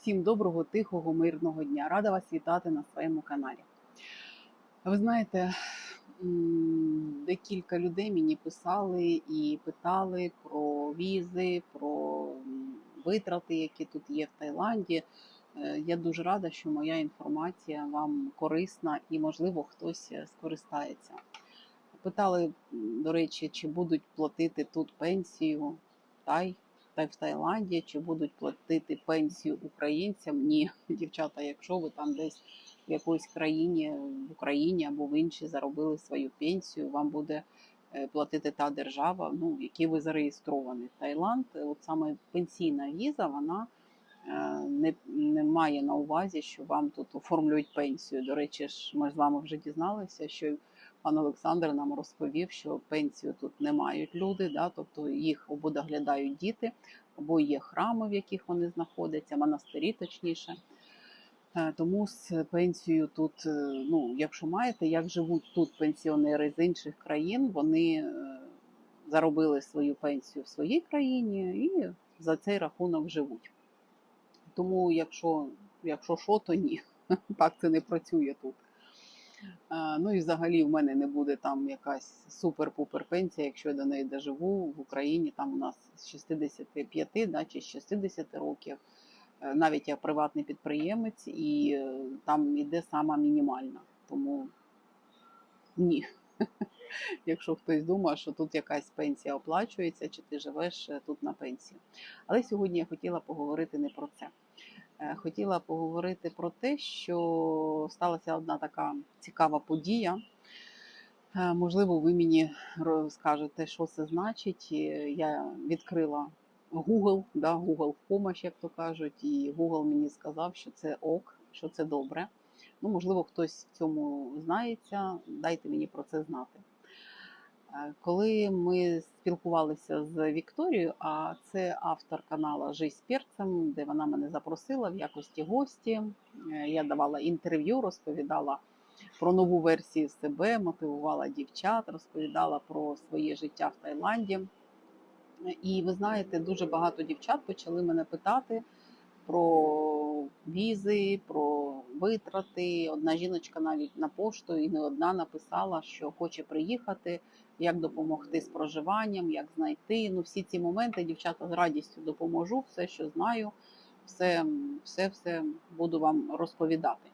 Всім доброго, тихого, мирного дня. Рада вас вітати на своєму каналі. Ви знаєте, декілька людей мені писали і питали про візи, про витрати, які тут є в Таїланді. Е, Я дуже рада, що моя інформація вам корисна і, можливо, хтось е, скористається. Питали, до речі, чи будуть платити тут пенсію Тай, та й в Таїланді, чи будуть платити пенсію українцям? Ні, дівчата, якщо ви там десь в якоїсь країні, в Україні або в іншій заробили свою пенсію, вам буде е, платити та держава, ну, в якій ви зареєстровані. Таїланд, е, от саме пенсійна віза, вона е, не, не має на увазі, що вам тут оформлюють пенсію. До речі, ж ми з вами вже дізналися, що пан Олександр нам розповів, що пенсію тут не мають люди, да, тобто їх або доглядають діти, або є храми, в яких вони знаходяться, монастирі точніше. Е, Тому з пенсією тут, е, ну, якщо маєте, як живуть тут пенсіонери з інших країн, вони е, заробили свою пенсію в своїй країні і за цей рахунок живуть. Тому, якщо, якщо що, то ні. Так це не працює тут. Е, Ну і взагалі в мене не буде там якась супер-пупер пенсія, якщо я до неї доживу в Україні. Там у нас з 65 да, чи з 60 років. Е, Навіть я приватний підприємець, і е, там іде сама мінімальна. Тому ні. Якщо хтось думає, що тут якась пенсія оплачується, чи ти живеш тут на пенсію. Але сьогодні я хотіла поговорити не про це. Е, Хотіла поговорити про те, що сталася одна така цікава подія. Е, Можливо, ви мені розкажете, що це значить. Я відкрила Google, да, Google в помощь, як то кажуть, і Google мені сказав, що це ок, що це добре. Ну, можливо, хтось в цьому знається. Дайте мені про це знати. Е, Коли ми спілкувалися з Вікторією, а це автор каналу Жий з перцем, де вона мене запросила в якості гості. Е, Я давала інтерв'ю, розповідала про нову версію себе, мотивувала дівчат, розповідала про своє життя в Таїланді. І ви знаєте, дуже багато дівчат почали мене питати про візи, про витрати. Одна жіночка навіть на пошту і не одна написала, що хоче приїхати, як допомогти з проживанням, як знайти. Ну, всі ці моменти дівчата з радістю допоможу, все, що знаю, все, все, все буду вам розповідати.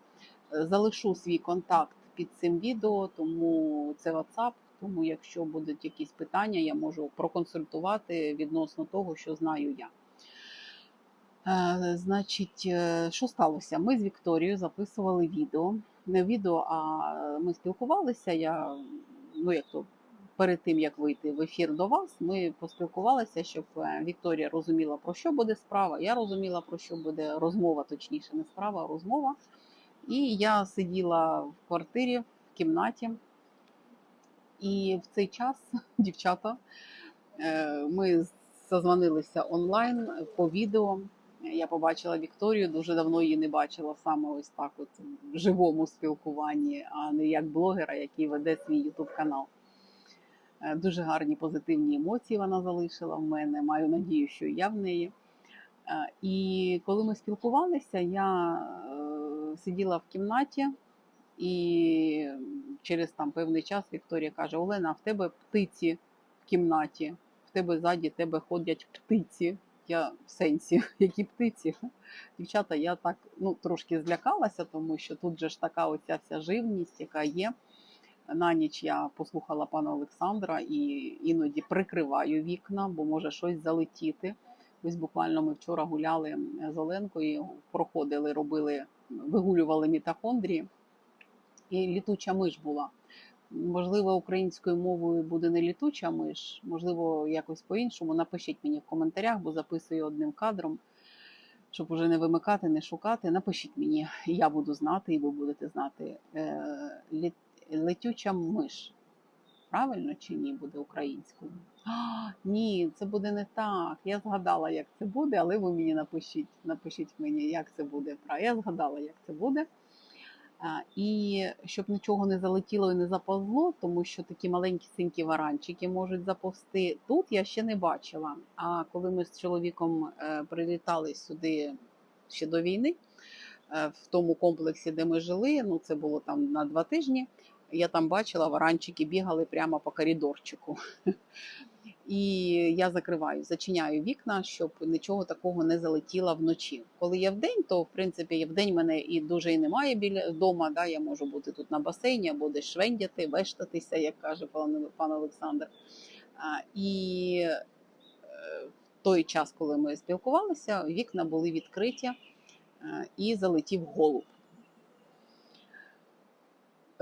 Е, Залишу свій контакт під цим відео, тому це WhatsApp. Тому, якщо будуть якісь питання, я можу проконсультувати відносно того, що знаю я. Е, Значить, е, що сталося? Ми з Вікторією записували відео. Не відео, а ми спілкувалися. Я ну як то перед тим як вийти в ефір до вас, ми поспілкувалися, щоб е, Вікторія розуміла, про що буде справа. Я розуміла, про що буде розмова, точніше, не справа, а розмова. І я сиділа в квартирі, в кімнаті. І в цей час, дівчата, е, ми зазвонилися онлайн по відео. Я побачила Вікторію, дуже давно її не бачила саме ось так, от в живому спілкуванні, а не як блогера, який веде свій ютуб канал. Е, Дуже гарні позитивні емоції вона залишила в мене. Маю надію, що я в неї. Е, І коли ми спілкувалися, я е, сиділа в кімнаті, і через там певний час Вікторія каже: Олена, в тебе птиці в кімнаті, в тебе ззаді тебе ходять птиці. Я в сенсі, які птиці. Дівчата, я так ну, трошки злякалася, тому що тут же ж така оця вся живність, яка є. На ніч я послухала пана Олександра і іноді прикриваю вікна, бо може щось залетіти. Ось буквально ми вчора гуляли з Оленкою, проходили, робили, вигулювали мітохондрії, і літуча миш була. Можливо, українською мовою буде не літуча миш, можливо, якось по-іншому. Напишіть мені в коментарях, бо записую одним кадром, щоб уже не вимикати, не шукати. Напишіть мені, я буду знати, і ви будете знати. Е, Летюча миш. Правильно чи ні буде українською? А, ні, це буде не так. Я згадала, як це буде, але ви мені напишіть, напишіть мені, як це буде. Я згадала, як це буде. І щоб нічого не залетіло і не заповзло, тому що такі маленькі синькі варанчики можуть заповзти. Тут я ще не бачила. А коли ми з чоловіком е, прилітали сюди ще до війни. е, В тому комплексі, де ми жили, ну це було там на два тижні. Я там бачила, варанчики бігали прямо по коридорчику. І я закриваю, зачиняю вікна, щоб нічого такого не залетіло вночі. Коли я вдень, то в принципі вдень мене і дуже і немає біля вдома. Да, я можу бути тут на басейні або десь швендяти, вештатися, як каже пан, пан Олександр. А, і е, в той час, коли ми спілкувалися, вікна були відкриті е, і залетів голуб.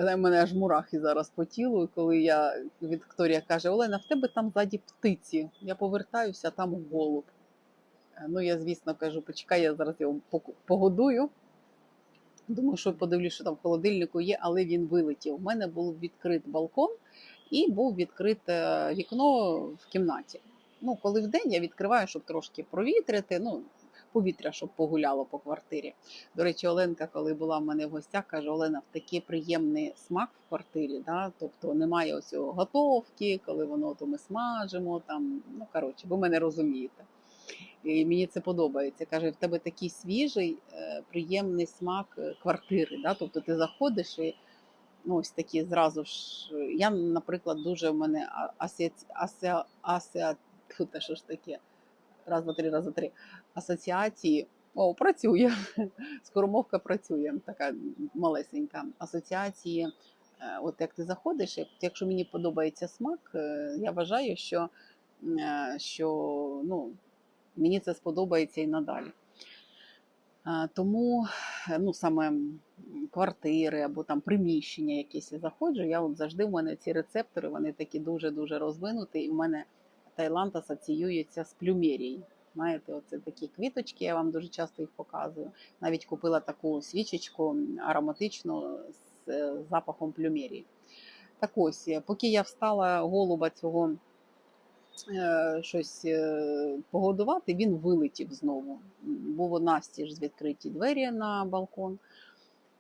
В мене аж мурахи зараз по тілу, коли я Вікторія каже: Олена, в тебе там ззаді птиці. Я повертаюся, а там голуб. Е, Ну, я, звісно, кажу, почекай, я зараз його погодую. Думаю, що подивлюсь, що там в холодильнику є, але він вилетів. У мене був відкрит балкон і був відкрите вікно в кімнаті. Ну, коли вдень я відкриваю, щоб трошки провітрити, ну, повітря, щоб погуляло по квартирі. До речі, Оленка, коли була в мене в гостях, каже: Олена, в такий приємний смак в квартирі. Да? Тобто немає ось готовки, коли воно то ми смажимо. Там, ну коротше, ви мене розумієте. І мені це подобається. Каже, в тебе такий свіжий, е, приємний смак е, квартири. Да? Тобто ти заходиш і ну, ось такі зразу ж. е, Я, наприклад, дуже в мене асоці... асоці... асоці... Тьфу, що ж таке? Раз, два, три, раз, два, три. Асоціації. О, працює. Скоромовка працює, така малесенька. Асоціації. Е, От як ти заходиш, якщо мені подобається смак, е, я вважаю, що, е, що ну, мені це сподобається і надалі. Тому ну, саме квартири або там приміщення якісь я заходжу, я от завжди в мене ці рецептори, вони такі дуже-дуже розвинуті, і в мене Таїланд асоціюється з плюмерією. Знаєте, оце такі квіточки, я вам дуже часто їх показую. Навіть купила таку свічечку ароматичну з е, запахом плюмерії. Так ось, е, поки я встала голуба цього е, щось погодувати, він вилетів знову. Був Було настіж з відкриті двері на балкон.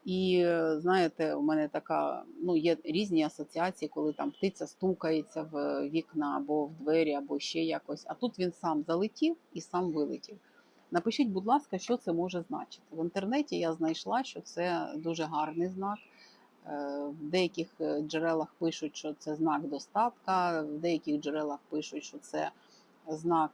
І е, знаєте, у мене така, ну є різні асоціації, коли там птиця стукається в вікна або в двері, або ще якось. А тут він сам залетів і сам вилетів. Напишіть, будь ласка, що це може значити. В інтернеті я знайшла, що це дуже гарний знак. Е, В деяких е, джерелах пишуть, що це знак достатка, в деяких джерелах пишуть, що це знак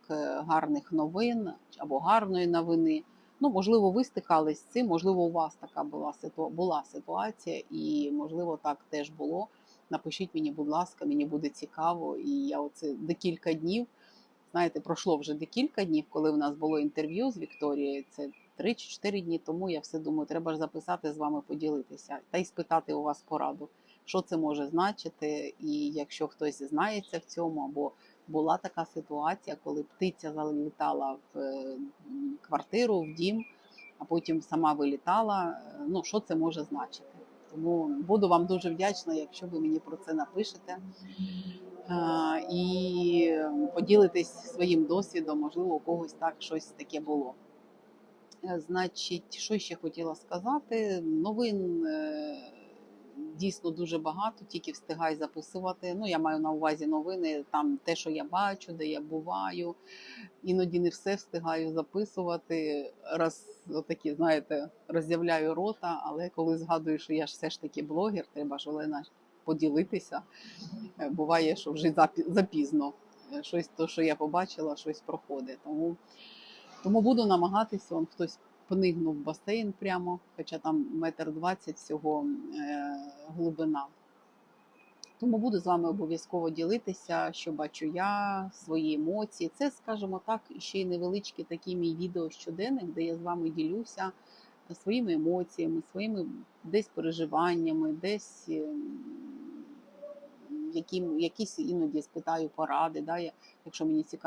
гарних новин або гарної новини. Ну, можливо, ви стикались з цим, можливо, у вас така була була ситуація, і можливо, так теж було. Напишіть мені, будь ласка, мені буде цікаво. І я оце декілька днів, знаєте, пройшло вже декілька днів, коли в нас було інтерв'ю з Вікторією. Це 3 чи 4 дні тому. Я все думаю, треба ж записати з вами, поділитися та й спитати у вас пораду, що це може значити, і якщо хтось знається в цьому або була така ситуація, коли птиця залітала в е, квартиру, в дім, а потім сама вилітала. Е, Ну, що це може значити? Тому буду вам дуже вдячна, якщо ви мені про це напишете е, і поділитесь своїм досвідом, можливо, у когось так щось таке було. Значить, що ще хотіла сказати? Новин дійсно дуже багато, тільки встигай записувати. Ну, я маю на увазі новини, там те, що я бачу, де я буваю. Іноді не все встигаю записувати. Раз отакі, знаєте, роззявляю рота, але коли згадую, що я ж все ж таки блогер, треба ж Олена поділитися. Е, Буває, що вже запі- запізно. Е, Щось то, що я побачила, щось проходить. Тому тому буду намагатися, он хтось пнигнув басейн прямо, хоча там метр двадцять всього е, глибина. Тому буду з вами обов'язково ділитися, що бачу я, свої емоції. Це, скажімо так, ще й невеличкий такий мій відео щоденник, де я з вами ділюся своїми емоціями, своїми десь переживаннями, десь ем, яким, якісь іноді спитаю поради, да, якщо мені цікаво.